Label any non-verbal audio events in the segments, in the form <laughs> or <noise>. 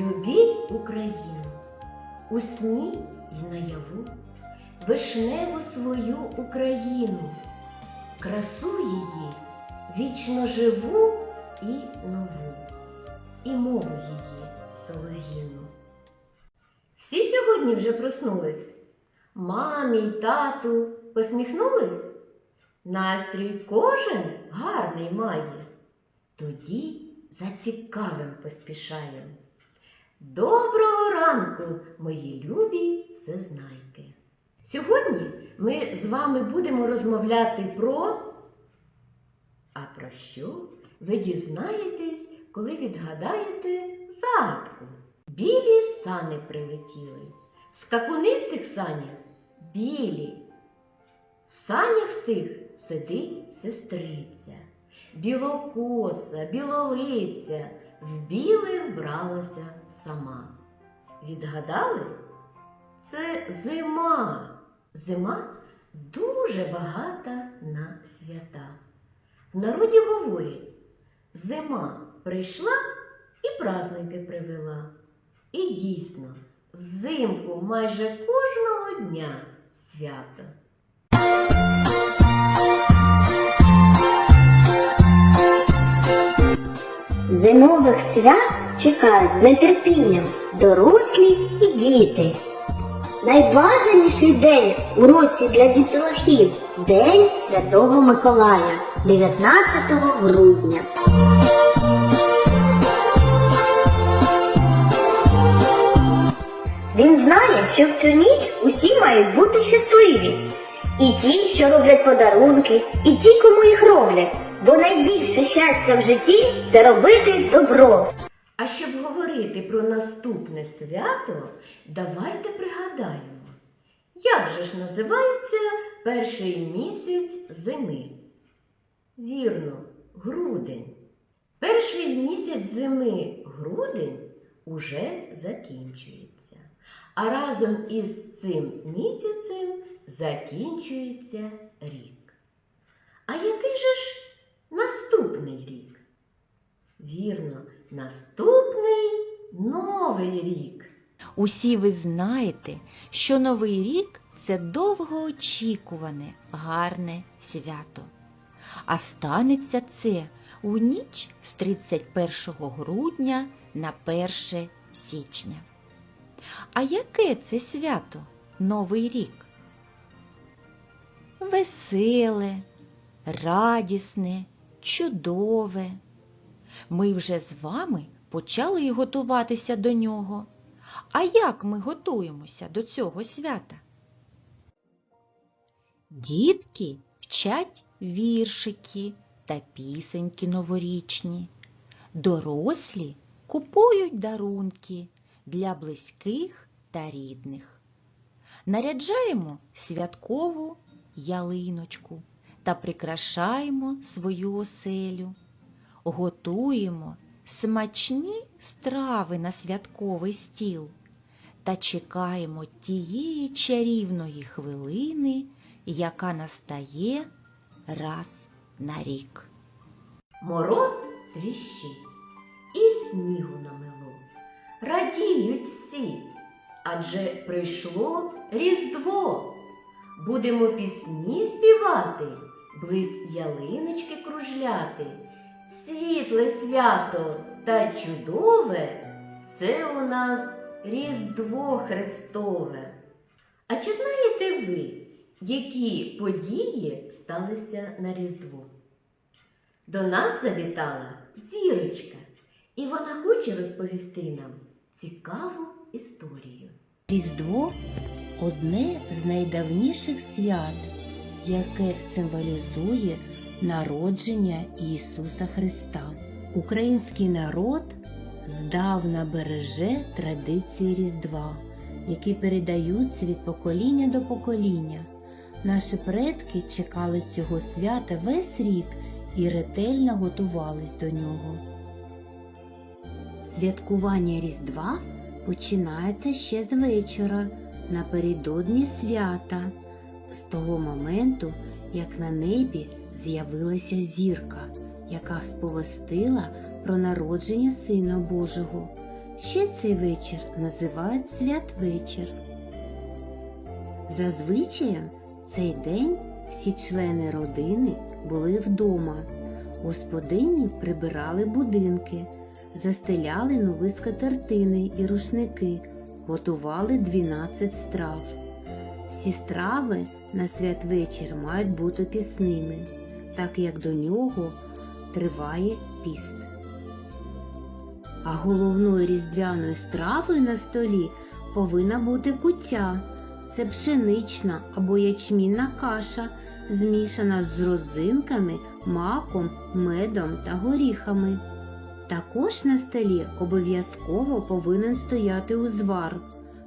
Любіть Україну у сні й наяву, вишневу свою Україну, красу її вічно живу і нову, і мову її солов'їну. Всі сьогодні вже проснулись. Мамі й тату посміхнулись? Настрій кожен гарний має. Тоді за цікавим поспішаєм. Доброго ранку, мої любі всезнайки! Сьогодні ми з вами будемо розмовляти про. А про що ви дізнаєтесь, коли відгадаєте загадку? Білі сани прилетіли. Скакуни в тих санях білі. В санях цих сидить сестриця, білокоса, білолиця, в біле вбралася сама. Відгадали? Це зима. Зима дуже багата на свята. В народі говорять, зима прийшла і праздники привела. І дійсно, взимку майже кожного дня свято. Зимових свят чекають з нетерпінням дорослі і діти. Найбажаніший день у році для дітлахів День Святого Миколая 19 грудня. Він знає, що в цю ніч усі мають бути щасливі. І ті, що роблять подарунки, і ті, кому їх роблять. Бо найбільше щастя в житті це робити добро. А щоб говорити про наступне свято, давайте пригадаємо, як же ж називається перший місяць зими? Вірно, грудень. Перший місяць зими грудень уже закінчується. А разом із цим місяцем закінчується рік. А який же ж наступний рік? Вірно, наступний новий рік. Усі ви знаєте, що Новий рік це довгоочікуване, гарне свято. А станеться це у ніч з 31 грудня на 1 січня. А яке це свято Новий рік? Веселе, радісне, чудове. Ми вже з вами почали готуватися до нього. А як ми готуємося до цього свята? Дітки вчать віршики та пісеньки новорічні. Дорослі купують дарунки для близьких та рідних. Наряджаємо святкову ялиночку та прикрашаємо свою оселю готуємо смачні страви на святковий стіл та чекаємо тієї чарівної хвилини, яка настає раз на рік. Мороз тріщить і снігу намело. Радіють всі, адже прийшло Різдво. Будемо пісні співати, близь ялиночки кружляти. Світле свято та чудове це у нас Різдво Христове. А чи знаєте ви, які події сталися на Різдво? До нас завітала зірочка, і вона хоче розповісти нам цікаву історію. Різдво одне з найдавніших свят, яке символізує народження Ісуса Христа. Український народ здавна береже традиції Різдва, які передаються від покоління до покоління. Наші предки чекали цього свята весь рік і ретельно готувались до нього. Святкування Різдва починається ще з вечора, напередодні свята, з того моменту, як на небі з'явилася зірка, яка сповістила про народження Сина Божого. Ще цей вечір називають святвечір. Зазвичай цей день всі члени родини були вдома. Господині прибирали будинки, застеляли нові скатертини і рушники, готували 12 страв. Всі страви на святвечір мають бути пісними, так як до нього триває піст. А головною різдвяною стравою на столі повинна бути куття. Це пшенична або ячмінна каша, змішана з розинками, маком, медом та горіхами. Також на столі обов'язково повинен стояти узвар,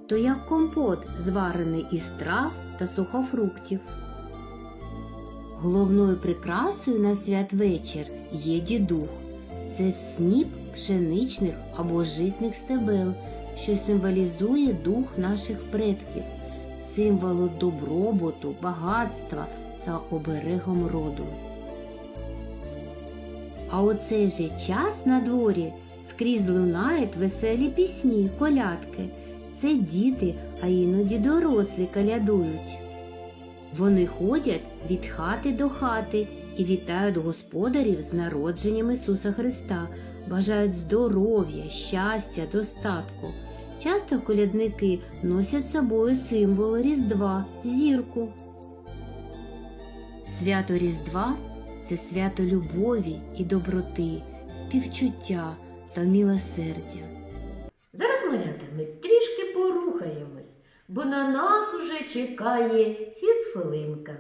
то як компот, зварений із трав та сухофруктів. Головною прикрасою на святвечір є дідух. Це сніп пшеничних або житних стебел, що символізує дух наших предків, символу добробуту, багатства та оберегом роду. А у цей же час на дворі скрізь лунають веселі пісні, колядки. Це діти, а іноді дорослі колядують. Вони ходять від хати до хати і вітають господарів з народженням Ісуса Христа, бажають здоров'я, щастя, достатку. Часто колядники носять з собою символ Різдва, зірку. Свято Різдва це свято любові і доброти, співчуття та милосердя. Зараз, малята, бо на нас уже чекає фізхвилинка.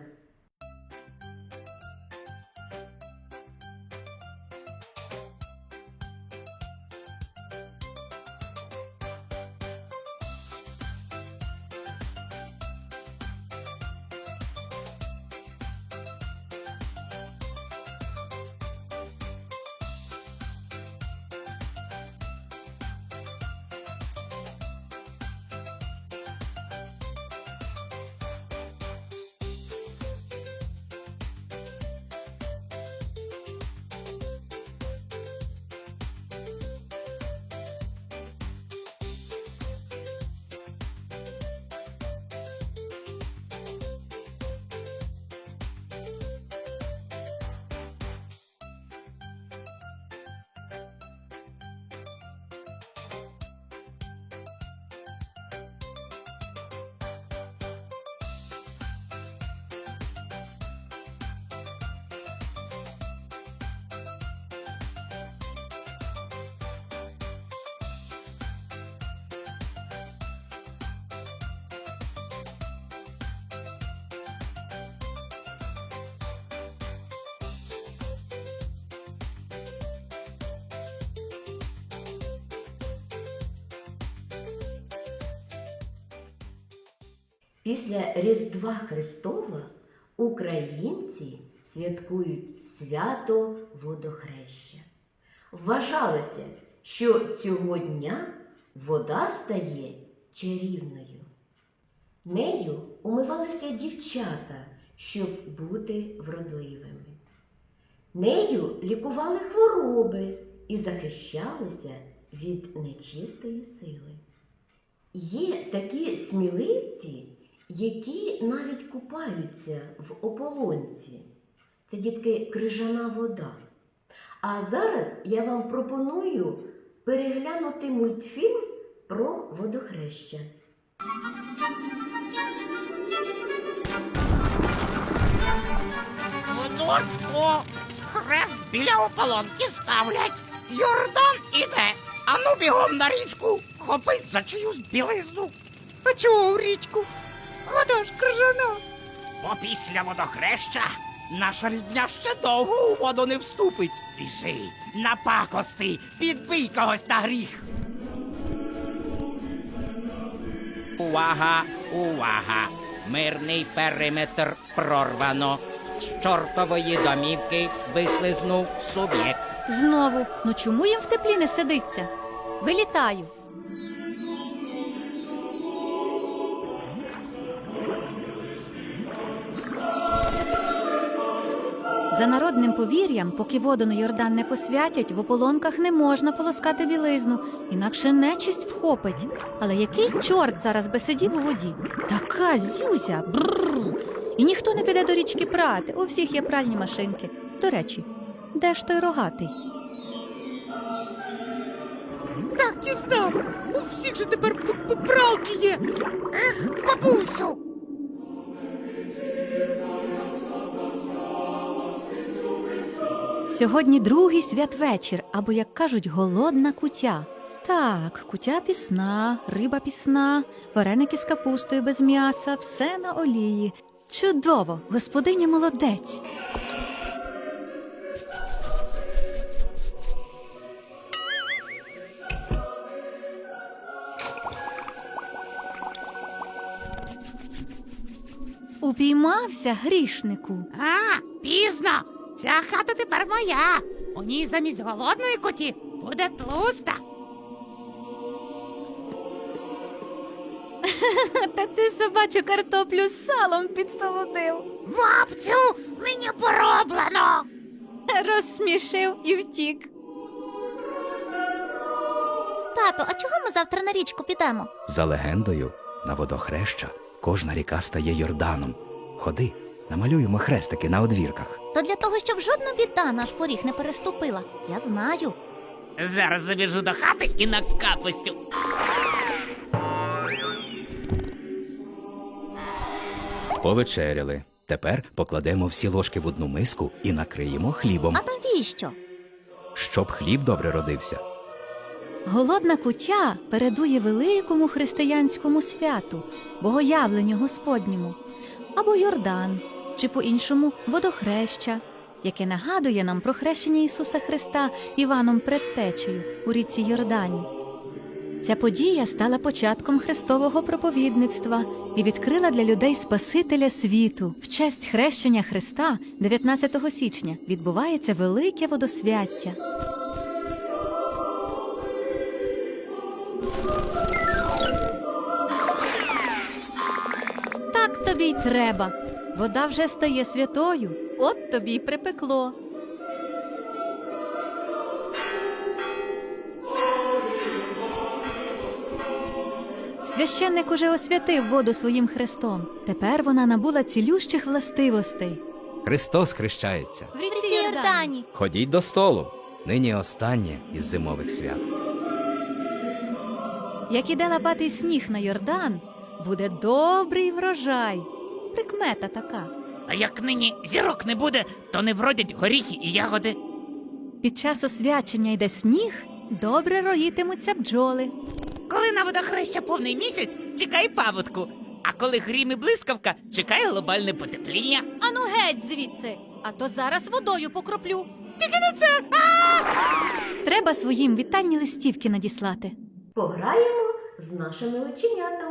Після Різдва Христова українці святкують свято водохреща. Вважалося, що цього дня вода стає чарівною. Нею умивалися дівчата, щоб бути вродливими. Нею лікували хвороби і захищалися від нечистої сили. Є такі сміливці, які навіть купаються в ополонці. Це дітки крижана вода. А зараз я вам пропоную переглянути мультфільм про водохреща. В дочку хрест біля ополонки ставлять. Йордан іде. Ану бігом на річку, хопись за чиюсь білизну. А чого в річку? Вода ж крижана. Бо після водохреща наша рідня ще довго у воду не вступить. Біжи, напакости, підбий когось на гріх. Увага, увага! Мирний периметр прорвано. З чортової домівки вислизнув суб'єкт. Знову, ну чому їм в теплі не сидиться? Вилітаю. За народним повір'ям, поки воду на Йордан не посвятять, в ополонках не можна полоскати білизну, інакше нечисть вхопить. Але який чорт зараз би сидів у воді? Така зюзя! Бррр. І ніхто не піде до річки прати. У всіх є пральні машинки. До речі, де ж той рогатий? Так і знав. У всіх же тепер п- пралки є. Ех, бабусю. Сьогодні другий святвечір, або, як кажуть, голодна кутя. Так, кутя пісна, риба пісна, вареники з капустою без м'яса, все на олії. Чудово, господиня молодець. Упіймався грішнику. А, пізно. Ця хата тепер моя. У ній замість голодної коті буде тлуста. <laughs> Та ти собачу картоплю з салом підсолодив. Бабцю, мені пороблено. Розсмішив і втік. Тато, а чого ми завтра на річку підемо? За легендою, на водохреща кожна ріка стає Йорданом. Ходи, намалюємо хрестики на одвірках. То для того, щоб жодна біда наш поріг не переступила. Я знаю. Зараз забіжу до хати і накапустю. Повечеряли. Тепер покладемо всі ложки в одну миску і накриємо хлібом, А навіщо? щоб хліб добре родився. Голодна кутя передує великому християнському святу, богоявленню Господньому, або Йордан, чи по-іншому водохреща, яке нагадує нам про хрещення Ісуса Христа Іваном Предтечею у ріці Йордані. Ця подія стала початком Христового проповідництва і відкрила для людей Спасителя світу. В честь хрещення Христа 19 січня відбувається велике водосвяття. Так тобі й треба. Вода вже стає святою, от тобі й припекло. Священник уже освятив воду своїм хрестом. Тепер вона набула цілющих властивостей. Христос хрещається. В ріці Йордані. Ходіть до столу. Нині останнє із зимових свят. Як іде лапатий сніг на Йордан, буде добрий врожай. Прикмета така. А як нині зірок не буде, то не вродять горіхи і ягоди. Під час освячення йде сніг, добре роїтимуться бджоли. Коли на водохреща повний місяць, чекай паводку. А коли грім і блискавка, чекай глобальне потепління. Ану геть звідси, а то зараз водою покроплю. Тільки не це! Треба своїм вітальні листівки надіслати. Пограємо з нашими оченятами.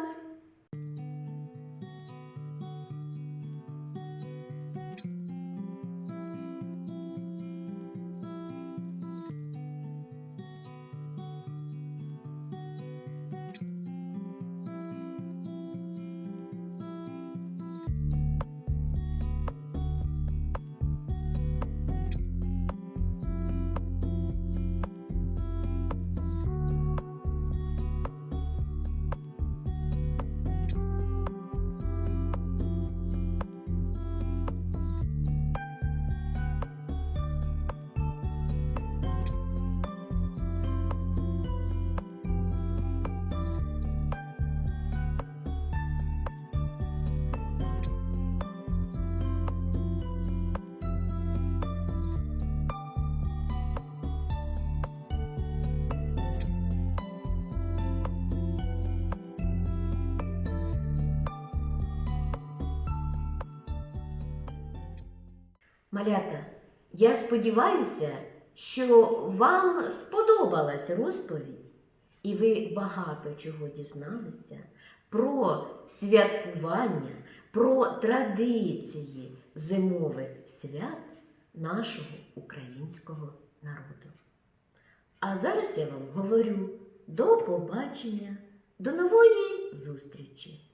Малята, я сподіваюся, що вам сподобалась розповідь, і ви багато чого дізналися про святкування, про традиції зимових свят нашого українського народу. А зараз я вам говорю до побачення, до нової зустрічі!